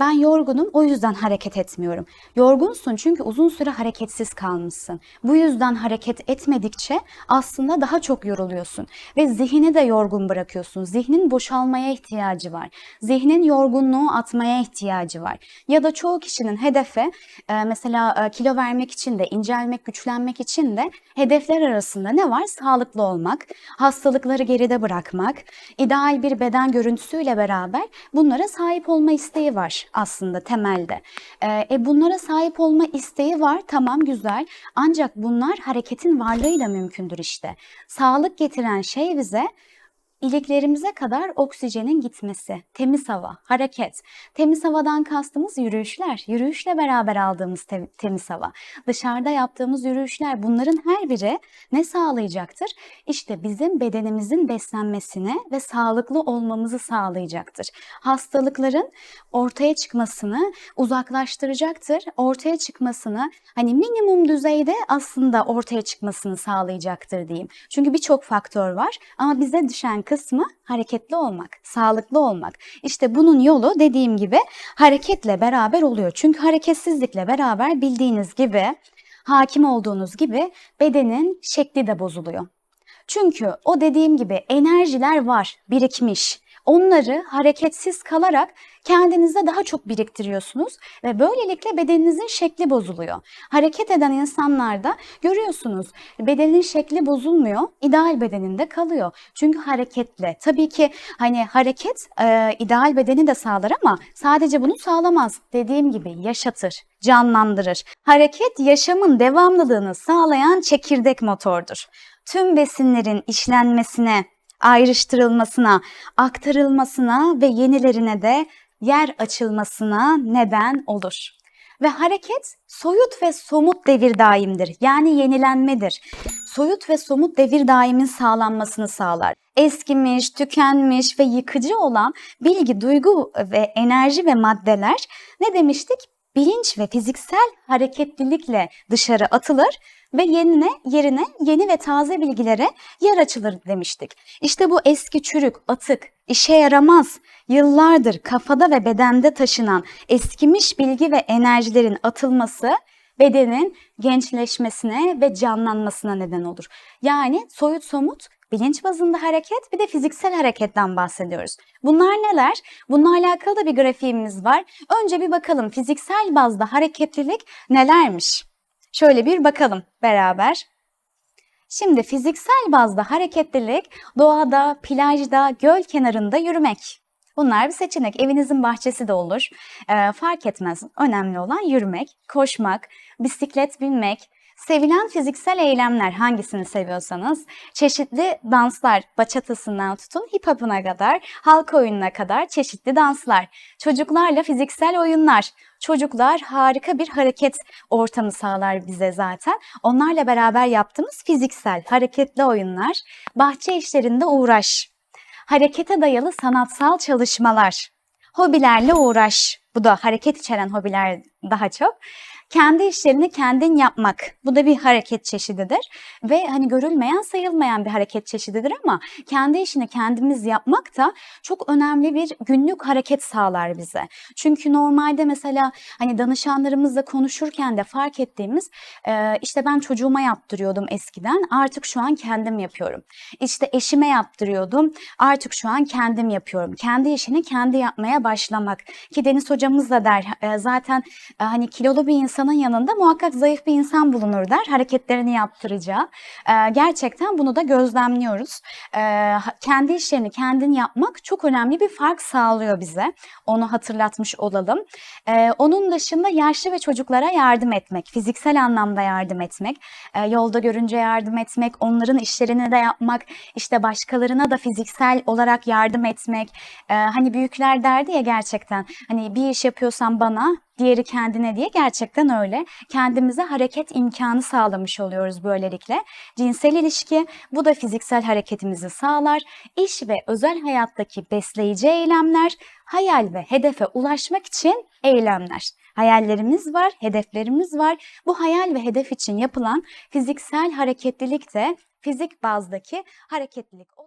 Ben yorgunum o yüzden hareket etmiyorum. Yorgunsun çünkü uzun süre hareketsiz kalmışsın. Bu yüzden hareket etmedikçe aslında daha çok yoruluyorsun ve zihni de yorgun bırakıyorsun. Zihnin boşalmaya ihtiyacı var. Zihnin yorgunluğu atmaya ihtiyacı var. Ya da çoğu kişinin hedefe e, mesela e, kilo vermek için de incelmek, güçlenmek için de hedefler arasında ne var? Sağlıklı olmak, hastalıkları geride bırakmak, ideal bir beden görüntüsüyle beraber bunlara sahip olma isteği var aslında temelde. Ee, E, bunlara sahip olma isteği var tamam güzel ancak bunlar hareketin varlığıyla mümkündür işte. Sağlık getiren şey bize iliklerimize kadar oksijenin gitmesi, temiz hava, hareket. Temiz havadan kastımız yürüyüşler, yürüyüşle beraber aldığımız te- temiz hava. Dışarıda yaptığımız yürüyüşler bunların her biri ne sağlayacaktır? İşte bizim bedenimizin beslenmesini ve sağlıklı olmamızı sağlayacaktır. Hastalıkların ortaya çıkmasını uzaklaştıracaktır. Ortaya çıkmasını hani minimum düzeyde aslında ortaya çıkmasını sağlayacaktır diyeyim. Çünkü birçok faktör var ama bize düşen kısmı hareketli olmak, sağlıklı olmak. İşte bunun yolu dediğim gibi hareketle beraber oluyor. Çünkü hareketsizlikle beraber bildiğiniz gibi hakim olduğunuz gibi bedenin şekli de bozuluyor. Çünkü o dediğim gibi enerjiler var, birikmiş. Onları hareketsiz kalarak kendinizde daha çok biriktiriyorsunuz ve böylelikle bedeninizin şekli bozuluyor. Hareket eden insanlarda görüyorsunuz bedenin şekli bozulmuyor, ideal bedeninde kalıyor. Çünkü hareketle. Tabii ki hani hareket e, ideal bedeni de sağlar ama sadece bunu sağlamaz. Dediğim gibi yaşatır, canlandırır. Hareket yaşamın devamlılığını sağlayan çekirdek motordur. Tüm besinlerin işlenmesine, ayrıştırılmasına, aktarılmasına ve yenilerine de yer açılmasına neden olur. Ve hareket soyut ve somut devir daimdir. Yani yenilenmedir. Soyut ve somut devir daimin sağlanmasını sağlar. Eskimiş, tükenmiş ve yıkıcı olan bilgi, duygu ve enerji ve maddeler ne demiştik? Bilinç ve fiziksel hareketlilikle dışarı atılır ve yerine yerine yeni ve taze bilgilere yer açılır demiştik. İşte bu eski çürük, atık, işe yaramaz, yıllardır kafada ve bedende taşınan eskimiş bilgi ve enerjilerin atılması bedenin gençleşmesine ve canlanmasına neden olur. Yani soyut somut bilinç bazında hareket bir de fiziksel hareketten bahsediyoruz. Bunlar neler? Bununla alakalı da bir grafiğimiz var. Önce bir bakalım fiziksel bazda hareketlilik nelermiş? Şöyle bir bakalım beraber. Şimdi fiziksel bazda hareketlilik doğada, plajda, göl kenarında yürümek. Bunlar bir seçenek. Evinizin bahçesi de olur. Ee, fark etmez. Önemli olan yürümek, koşmak, bisiklet binmek, Sevilen fiziksel eylemler hangisini seviyorsanız, çeşitli danslar, baçatasından tutun hip hop'una kadar, halk oyununa kadar çeşitli danslar, çocuklarla fiziksel oyunlar. Çocuklar harika bir hareket ortamı sağlar bize zaten. Onlarla beraber yaptığımız fiziksel, hareketli oyunlar, bahçe işlerinde uğraş, harekete dayalı sanatsal çalışmalar, hobilerle uğraş. Bu da hareket içeren hobiler daha çok. Kendi işlerini kendin yapmak. Bu da bir hareket çeşididir. Ve hani görülmeyen sayılmayan bir hareket çeşididir ama kendi işini kendimiz yapmak da çok önemli bir günlük hareket sağlar bize. Çünkü normalde mesela hani danışanlarımızla konuşurken de fark ettiğimiz e, işte ben çocuğuma yaptırıyordum eskiden artık şu an kendim yapıyorum. İşte eşime yaptırıyordum artık şu an kendim yapıyorum. Kendi işini kendi yapmaya başlamak. Ki Deniz hocamız da der e, zaten e, hani kilolu bir insanın yanında muhakkak zayıf bir insan bulunur der. Hareketlerini yaptıracağı. E, gerçekten bunu da gözlemliyoruz. E, ha- kendi işlerini kendin yapmak çok önemli bir fark sağlıyor bize. Onu hatırlatmış olalım. Onun dışında yaşlı ve çocuklara yardım etmek, fiziksel anlamda yardım etmek, e, yolda görünce yardım etmek, onların işlerini de yapmak, işte başkalarına da fiziksel olarak yardım etmek. Hani büyükler derdi ya gerçekten hani bir iş yapıyorsan bana, diğeri kendine diye gerçekten öyle. Kendimize hareket imkanı sağlamış oluyoruz böylelikle. Cinsel ilişki bu da fiziksel hareketimizi sağlar. İş ve özel hayattaki besleyici eylemler, hayal ve hedefe ulaşmak için eylemler. Hayallerimiz var, hedeflerimiz var. Bu hayal ve hedef için yapılan fiziksel hareketlilik de fizik bazdaki hareketlilik.